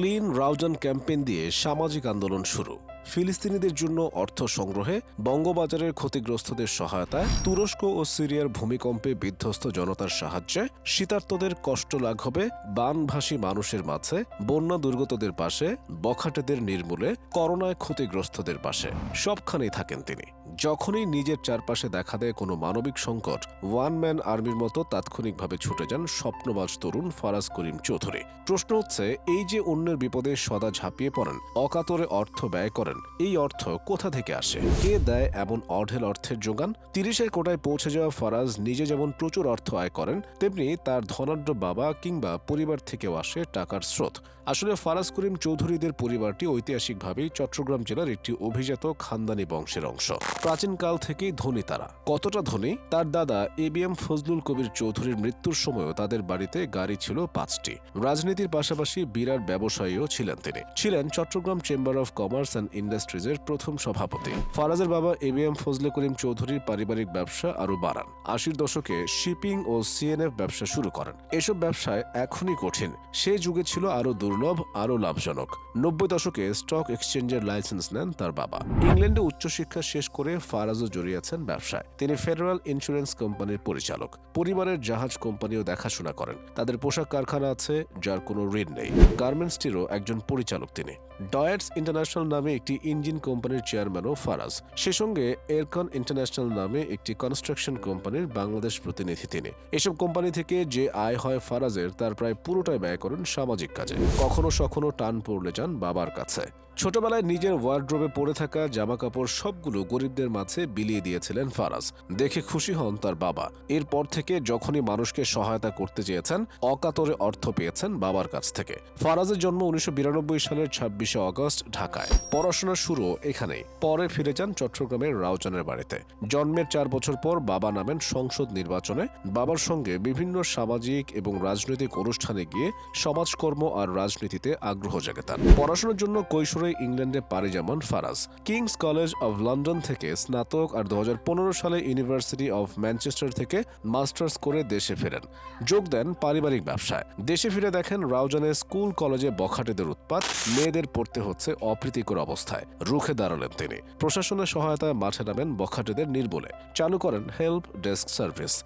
Clean Raozan campaign দিয়ে সামাজিক আন্দোলন শুরু। ফিলিস্তিনিদের জন্য অর্থ সংগ্রহে, বঙ্গবাজারের ক্ষতিগ্রস্তদের সহায়তায় তুরস্ক ও সিরিয়ার ভূমিকম্পে বিধ্বস্ত জনতার সাহায্যে শীতার্তদের কষ্ট লাঘবে, বানভাসী মানুষের মাঝে বন্যা দুর্গতদের পাশে, বখাটেদের নির্মূলে, করোনায় ক্ষতিগ্রস্তদের পাশে। সবখানেই থাকেন তিনি। যখনই নিজের চারপাশে দেখা দেয় কোনো মানবিক সংকট, ওয়ান ম্যান আর্মির মতো তাৎক্ষণিকভাবে ছুটে যান স্বপ্নবাজ তরুণ ফারাজ করিম চৌধুরী। প্রশ্ন হচ্ছে, এই যে অন্যের বিপদে সদা ঝাঁপিয়ে পড়েন, অকাতরে অর্থ ব্যয় করেন, এই অর্থ কোথা থেকে আসে? কে দেয় এমন অঢেল অর্থের যোগান? তিরিশের কোটায় পৌঁছে যাওয়া ফারাজ নিজে যেমন প্রচুর অর্থ আয় করেন, তেমনি তার ধনাঢ্য বাবা কিংবা পরিবার থেকেও আসে টাকার স্রোত। আসলে ফারাজ করিম চৌধুরীদের পরিবারটি ঐতিহাসিকভাবেই চট্টগ্রাম জেলার একটি অভিজাত খানদানি বংশের অংশ। প্রাচীনকাল থেকেই ধনী তারা। কতটা ধনী? তার দাদা A B M Fazlul Kabir চৌধুরীর মৃত্যুর সময়ও তাদের বাড়িতে গাড়ি ছিল পাঁচটি। রাজনীতির পাশাপাশি বিরাট ব্যবসায়ীও ছিলেন তিনি। ছিলেন Chattogram chamber of commerce and ইন্ডাস্ট্রিজের প্রথম সভাপতি। ফারাজের বাবা A B M Fazle Karim চৌধুরীর পারিবারিক ব্যবসা আরও বাড়ান। আশির দশকে শিপিং ও সিএনএফ ব্যবসা শুরু করেন। এসব ব্যবসায় এখনই কঠিন। সে যুগে ছিল আরও দুর্লভ, আরও লাভজনক। নব্বই দশকে স্টক এক্সচেঞ্জের লাইসেন্স নেন তার বাবা। ইংল্যান্ডে উচ্চশিক্ষা শেষ করে ফারাজও জড়িয়েছেন ব্যবসায়। তিনি ফেডারেল ইন্স্যুরেন্স কোম্পানির পরিচালক। পরিবারের জাহাজ কোম্পানিও দেখাশোনা করেন। তাদের পোশাক কারখানা আছে, যার কোনো ঋণ নেই। গার্মেন্টসটিরও একজন পরিচালক তিনি। ডয়েটস ইন্টারন্যাশনাল নামে একটি ইঞ্জিন কোম্পানির চেয়ারম্যানও ফারাজ। সে সঙ্গে এয়ারকন ইন্টারন্যাশনাল নামে একটি কনস্ট্রাকশন কোম্পানির বাংলাদেশ প্রতিনিধি তিনি। এসব কোম্পানি থেকে যে আয় হয় ফারাজের, তার প্রায় পুরোটাই ব্যয় করেন সামাজিক কাজে। কখনো সখনো টান পড়লে যান বাবার কাছে। ছোটবেলায় নিজের ওয়ার্ড্রোবে পড়ে থাকা জামা জামাকাপড় সবগুলো গরিবদের মাঝে বিলিয়ে দিয়েছিলেন ফারাজ। দেখে খুশি হন তার বাবা। এরপর থেকে যখনই মানুষকে সহায়তা করতে চেয়েছেন, অকাতরে অর্থ পেয়েছেন বাবার কাছ থেকে। ফারাজের জন্ম উনিশশো সালের ছাব্বিশে অগস্ট ঢাকায়। পড়াশোনা শুরু এখানেই। পরে ফিরে যান চট্টগ্রামের রাউজানের বাড়িতে। জন্মের চার বছর পর বাবা নামেন সংসদ নির্বাচনে। বাবার সঙ্গে বিভিন্ন সামাজিক এবং রাজনৈতিক অনুষ্ঠানে গিয়ে সমাজকর্ম আর রাজনীতিতে আগ্রহ জাগে তার পড়াশোনার জন্য কৈশোরে ইংল্যান্ডে পাড়ি যেমন Faraz. King's college of London থেকে স্নাতক আর দু সালে ইউনিভার্সিটি অফ ম্যানচেস্টার থেকে মাস্টার্স করে দেশে ফেরেন। যোগ দেন পারিবারিক ব্যবসায়। দেশে ফিরে দেখেন রাউজানের স্কুল, কলেজে বখাটেদের উৎপাত, মেয়েদের পড়তে হচ্ছে অপ্রীতিকর অবস্থায়। রুখে দাঁড়ালেন তিনি। প্রশাসনের সহায়তায় মাঠে নামেন বখাটেদের নির্বলে। চালু করেন হেল্প ডেস্ক সার্ভিস।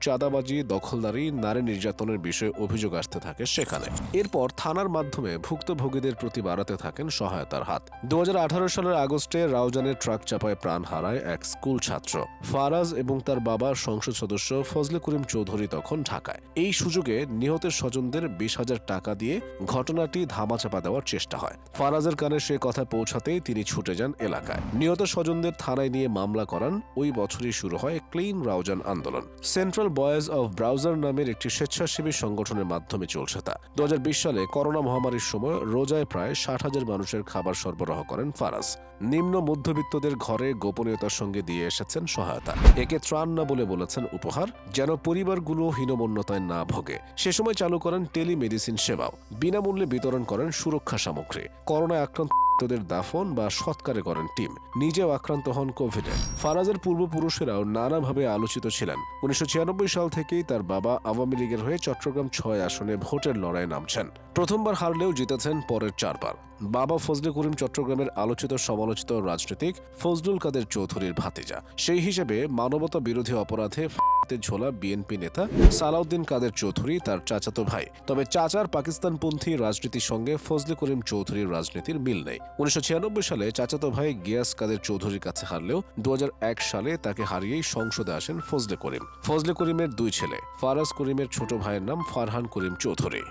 চাঁদাবাজি, দখলদারি, নারী নির্যাতনের বিষয়ে অভিযোগ আসতে থাকে সেখানে। এরপর থানার মাধ্যমে ভুক্তভোগীদের প্রতি বাড়াতে থাকেন সহায়তার হাত। দু সালের আগস্টে রাউজানের ট্রাক চাপায় প্রাণ হারায় এক স্কুল ছাত্র। ফারাজ এবং তার বাবা সংসদ সদস্য ফজলে করিম চৌধুরী তখন ঢাকায়। এই সুযোগে নিহতের স্বজনদের বিশ হাজার টাকা দিয়ে ঘটনাটি ধামাচাপা দেওয়ার চেষ্টা হয়। ফারাজের কানে সে কথা পৌঁছাতেই তিনি ছুটে যান এলাকায়। নিহত স্বজনদের থানায় নিয়ে মামলা করান। ওই বছরই শুরু হয় ক্লিন রাউজান আন্দোলন। সেন্ট্রাল বয়েজ অফ ব্রাউজার নামের একটি স্বেচ্ছাসেবী সংগঠনের মাধ্যমে চলছে তা। দু সালে করোনা মহামারীর সময় রোজায় প্রায় ষাট হাজার মানুষের খাবার সরবরাহ করেন ফারাজ। নিম্ন মধ্যবিত্তদের ঘরে গোপনীয়তার সঙ্গে দিয়ে এসেছেন সহায়তা। একে ত্রাণ না বলে বলেছেন উপহার, যেন পরিবারগুলো হীনমন্যতায় না ভোগে। সে সময় চালু করেন টেলিমেডিসিন সেবাও। বিনামূল্যে বিতরণ করেন সুরক্ষা সামগ্রী। করোনায় আক্রান্ত আক্রান্তদের দাফন বা সৎকারে করেন টিম। নিজেও আক্রান্ত হন কোভিডে। ফারাজের পূর্বপুরুষেরাও নানাভাবে আলোচিত ছিলেন। উনিশশো সাল থেকেই তার বাবা আওয়ামী লীগের হয়ে চট্টগ্রাম ছয় আসনে ভোটের লড়াই নামছেন। প্রথমবার হারলেও জিতেছেন পরের চারবার। বাবা ফজলে করিম চট্টগ্রামের আলোচিত, সমালোচিত রাজনীতিক ফজলুল কাদের চৌধুরীর ভাতিজা। সেই হিসেবে মানবতা বিরোধী অপরাধে ঝোলা বিএনপি নেতা সালাউদ্দিন কাদের চৌধুরী তার চাচাতো ভাই। তবে চাচার পাকিস্তানপন্থী রাজনীতির সঙ্গে ফজলে করিম চৌধুরীর রাজনীতির মিল নেই। উনিশশো ছিয়ানব্বই সালে চাচাতো ভাই গিয়াস কাদের চৌধুরীর কাছে হারলেও দু হাজার এক সালে তাকে হারিয়েই সংসদে আসেন ফজলে করিম। ফজলে করিমের দুই ছেলে, ফারাজ করিমের ছোট ভাইয়ের নাম ফারহান করিম চৌধুরী।